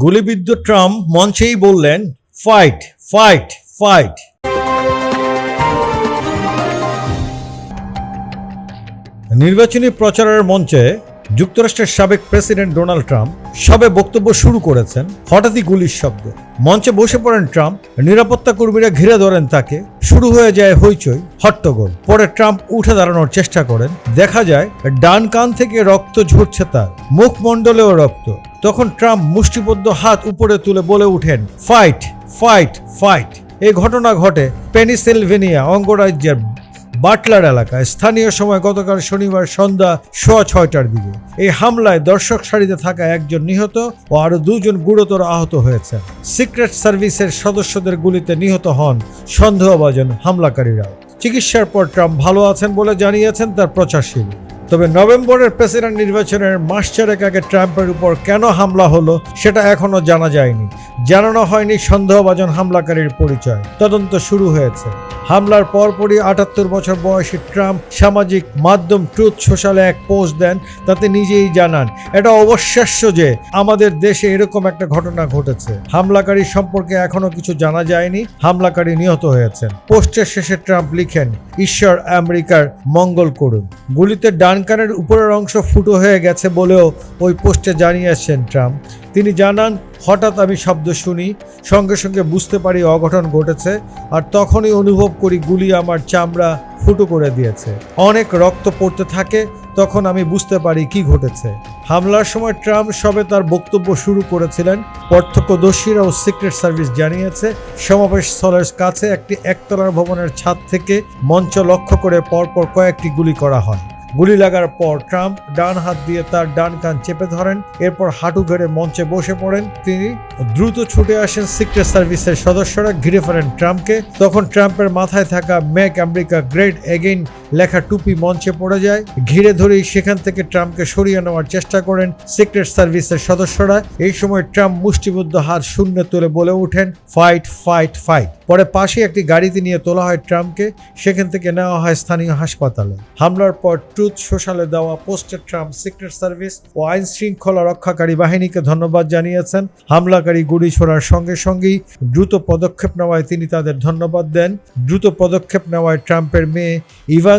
গুলিবিদ্ধ ট্রাম্প মঞ্চেই বললেন, fight fight fight. নির্বাচনী প্রচারের মঞ্চে যুক্তরাষ্ট্রের সাবেক প্রেসিডেন্ট ডোনাল্ড ট্রাম্প সবে বক্তব্য শুরু করেছেন হঠাৎই গুলির শব্দ। মঞ্চে বসে পড়েন ট্রাম্প, নিরাপত্তা কর্মীরা ঘিরে ধরেন তাকে। শুরু হয়ে যায় হইচই, হট্টগোল। পরে ট্রাম্প উঠে দাঁড়ানোর চেষ্টা করেন। দেখা যায়, ডান কান থেকে রক্ত ঝরছে তার, মুখমণ্ডলেও রক্ত। তখন ট্রাম্প মুষ্টিবদ্ধ হাত উপরে তুলে বলে উঠেন ফাইট ফাইট ফাইট। এই ঘটনা ঘটে পেনিসেলভেনিয়া অঙ্গরাজ্যের বাটলার এলাকায়। স্থানীয় সময় গতকাল শনিবার সন্ধ্যা সোয়া ছয়টার দিকে। এই হামলায় দর্শক সারিতে থাকা একজন নিহত ও আরও দুজন গুরুতর আহত হয়েছে সিক্রেট সার্ভিসের সদস্যদের গুলিতে নিহত হন সন্দেহভাজন হামলাকারীরাও চিকিৎসার পর ট্রাম্প ভালো আছেন বলে জানিয়েছেন তার প্রচারশীল তবে নভেম্বরের প্রেসিডেন্ট নির্বাচনের মাস চারেক আগে ট্রাম্পের উপর কেন হামলা হলো সেটা এখনও জানা যায়নি। জানানো হয়নি সন্দেহভাজন হামলাকারীর পরিচয়। তদন্ত শুরু হয়েছে। হামলার পরপরই আটাত্তর বছর বয়সী ট্রাম্প সামাজিক মাধ্যম ট্রুথ সোশ্যালে এক পোস্ট দেন, তাতে নিজেই জানান, এটা অবশ্বাস্য যে আমাদের দেশে এরকম একটা ঘটনা ঘটেছে। হামলাকারী সম্পর্কে এখনও কিছু জানা যায়নি। হামলাকারী নিহত হয়েছেন। পোস্টের শেষে ট্রাম্প লিখেন, ঈশ্বর আমেরিকার মঙ্গল করুন। গুলিতে ডান কানের উপরের অংশ ফুটো হয়ে গেছে বলেও ওই পোস্টে জানিয়েছেন ট্রাম্প। তিনি জানান, হঠাৎ আমি শব্দ শুনি, সঙ্গে সঙ্গে বুঝতে পারি অঘটন ঘটেছে আর তখনই অনুভব করি গুলি আমার চামড়া ফুটো করে দিয়েছে। অনেক রক্ত পড়তে থাকে, তখন আমি বুঝতে পারি কি ঘটেছে। হামলার সময় ট্রাম্প সবে তার বক্তব্য শুরু করেছিলেন। প্রত্যক্ষদর্শীরা ও সিক্রেট সার্ভিস জানিয়েছে, সমাবেশ স্থলের কাছে একটি একতলার ভবনের ছাদ থেকে মঞ্চ লক্ষ্য করে পরপর কয়েকটি গুলি করা হয়। গুলি লাগার পর ট্রাম্প ডান হাত দিয়ে তার ডান কান চেপে ধরেন, এরপর হাঁটু ধরে মঞ্চে বসে পড়েন। তিনি দ্রুত ছুটে আসেন সিক্রেট সার্ভিসের সদস্যরা, ঘিরে ফেলেন ট্রাম্পকে। তখন ট্রাম্পের মাথায় থাকা মেক আমেরিকা গ্রেট এগেইন লেখা টুপি মঞ্চে পড়ে যায়। ঘিরে ধরেই সেখান থেকে ট্রাম্পকে সরিয়ে নেওয়ার চেষ্টা করেন সিক্রেট সার্ভিসের সদস্যরা। এই সময় ট্রাম্প মুষ্টিবদ্ধ হাত শূন্য তুলে বলে ওঠেন ফাইট ফাইট ফাইট পরে পাশে একটি গাড়িতে নিয়ে তোলা হয় ট্রাম্পকে। সেখান থেকে নেওয়া হয় স্থানীয় হাসপাতালে। হামলার পর ট্রুথ সোশ্যালে দেওয়া পোস্টে ট্রাম্প সিক্রেট সার্ভিস ও আইন শৃঙ্খলা রক্ষাকারী বাহিনীকে ধন্যবাদ জানিয়েছেন। হামলাকারী গুলি ছোড়ার সঙ্গে সঙ্গেই দ্রুত পদক্ষেপ নেওয়ায় তিনি তাদের ধন্যবাদ দেন। দ্রুত পদক্ষেপ নেওয়ায় ট্রাম্পের মেয়ে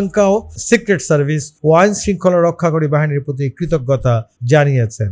ইভাঙ্কাও সিক্রেট সার্ভিস ও আইন শৃঙ্খলা রক্ষাকারী বাহিনীর প্রতি কৃতজ্ঞতা জানিয়েছেন।